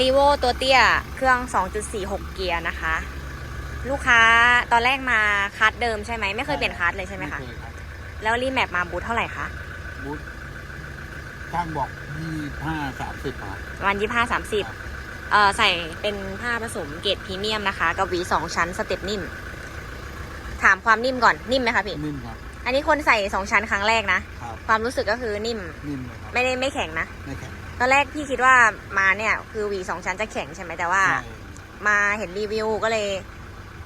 รีโวตัวเตี้ย เครื่อง 2.46 เกียร์นะคะ ลูกค้าตอนแรกมาคัสเดิมใช่ไหมไม่เคยเปลี่ยนคัสเลยใช่ไหมคะเคยรับแล้วรีแมปมาบูทเท่าไหร่คะบูธช่างบอกยี่ห้าสามสิบครับประมาณ25 30เอ่อใส่เป็นผ้าผสมเกรดพรีเมียมนะคะกับหวีสองชั้นสเต็ปนิ่ม ถามความนิ่มก่อนนิ่มไหมคะพี่นิ่มครับอันนี้คนใส่สองชั้นครั้งแรกนะครับความรู้สึกก็คือนิ่ม นิ่มเลยครับไม่ได้ไม่แข็งนะไม่แข็ง ตอนแรกพี่คิดว่ามาเนี่ยคือหวีสองชั้นจะแข็งใช่ไหมแต่ว่าใช่มาเห็นรีวิวก็เลย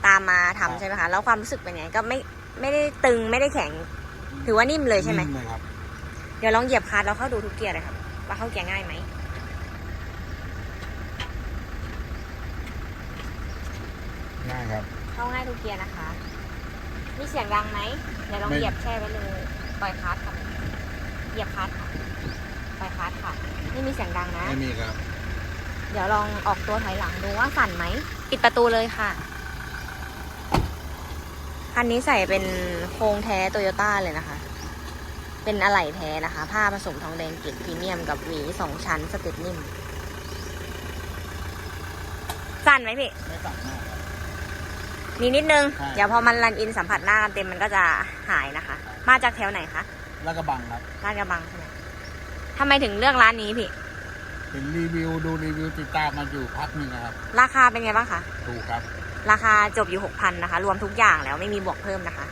ตามมาทำครับใช่ไหมคะแล้วความรู้สึกเป็นไงก็ไม่ไม่ได้ตึงไม่ได้แข็ง ถือว่านิ่มเลยใช่ไหมนิ่มเลยครับเดี๋ยวลองเหยียบคลัสแล้วเข้าดูทุกเกียร์เลยครับ ว่าเข้าเกียร์ง่ายไหมง่ายครับ เข้าง่ายทุกเกียร์นะคะ มีเสียงดังไหมเดี๋ยวลองไม่ เหยียบแช่ไว้เลยปล่อยคลัสค่ะเหยียบคลัสค่ะ ปล่อยคลัสค่ะ ไม่มีเสียงดังนะ ไม่มีครับ เดี๋ยวลองออกตัวถอยหลังดูว่าสั่นไหม ปิดประตูเลยค่ะ คันนี้ใส่เป็นโครงแท้โตโยต้าเลยนะคะ เป็นอะไหล่แท้นะคะ ผ้าผสมทองแดงเกรดพรีเมียมกับหวีสองชั้นสเต็ปนิ่ม สั่นไหมพี่ ไม่ต่างมากครับ มีนิดนึง ใช่ เดี๋ยวพอมันรันอินสัมผัสหน้ากันเต็มมันก็จะหายนะคะ มาจากแถวไหนคะแล้วก็บังครับ ลาดกระบังใช่ไหม ทำไมถึงเลือกร้านนี้พี่ เห็นรีวิวดูรีวิวติดตามมาอยู่พักหนึ่งนะครับ ราคาเป็นไงบ้างคะ ถูกครับ ราคาจบอยู่ 6,000นะคะ รวมทุกอย่างแล้วไม่มีบวกเพิ่มนะคะ